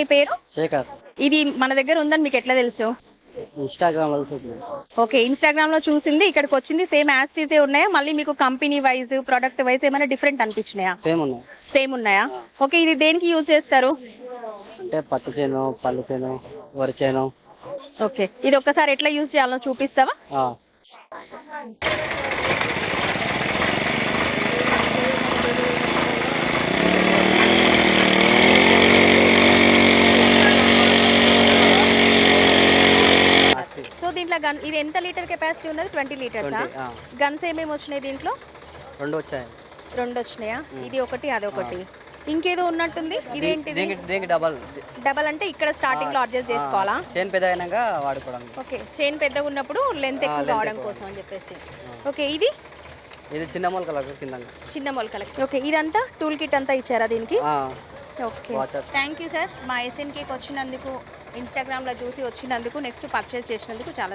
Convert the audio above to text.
మీ పేరు? శేఖర్. ఇది మన దగ్గర ఉందని మీకు ఎట్లా తెలుసు? ఇన్స్టాగ్రామ్లో చూసింది ఓకే ఇన్స్టాగ్రామ్లో చూసింది ఇక్కడికి వచ్చింది సేమ్ యాస్టీసే ఉన్నాయా? మళ్ళీ మీకు కంపెనీ వైజ్ ప్రొడక్ట్ వైజ్ ఏమైనా డిఫరెంట్ అనిపించినాయా? సేమ్ ఉన్నాయి. సేమ్ ఉన్నాయా? ఓకే ఇది దేనికి యూజ్ చేస్తారు? అంటే పత్తి చేను పల్లి చేను వరి చేను. ఓకే ఇది ఒక్కసారి ఎట్లా యూజ్ చేయాలో చూపిస్తావా? దీంట్లో గన్ ఇది ఎంత లీటర్ కెపాసిటీ ఉన్నది? ట్వంటీ లీటర్సా? 20, ఆ, గన్స్ ఏమేమి వచ్చినాయి దీంట్లో? రెండు వచ్చాయి రెండు వచ్చినాయా ఇది ఒకటి అది ఒకటి. ఇంకేదో ఉన్నట్టుంది? దీనికి దీనికి డబల్. డబల్ అంటే ఇక్కడ స్టార్టింగ్లో అడ్జస్ట్ చేసుకోవాలా? చేను పెద్ద అయినాక వాడుకోవడానికి ఓకే చైన్ పెద్దగా ఉన్నప్పుడు లెంత్ ఎక్కువ కావడం. కోసం అని చెప్పేసి. ఓకే ఇది? ఇది చిన్న మొలకలకు కింద. చిన్న మొలకలకి ఓకే ఇదంతా టూల్ కిట్ అంతా ఇచ్చారా దీనికి? ఓకే. థ్యాంక్ యూ సార్ మా ఎస్ఎన్కేకి వచ్చినందుకు ఇన్స్టాగ్రామ్లో చూసి వచ్చినందుకు నెక్స్ట్ పర్చేస్ చేసినందుకు చాలా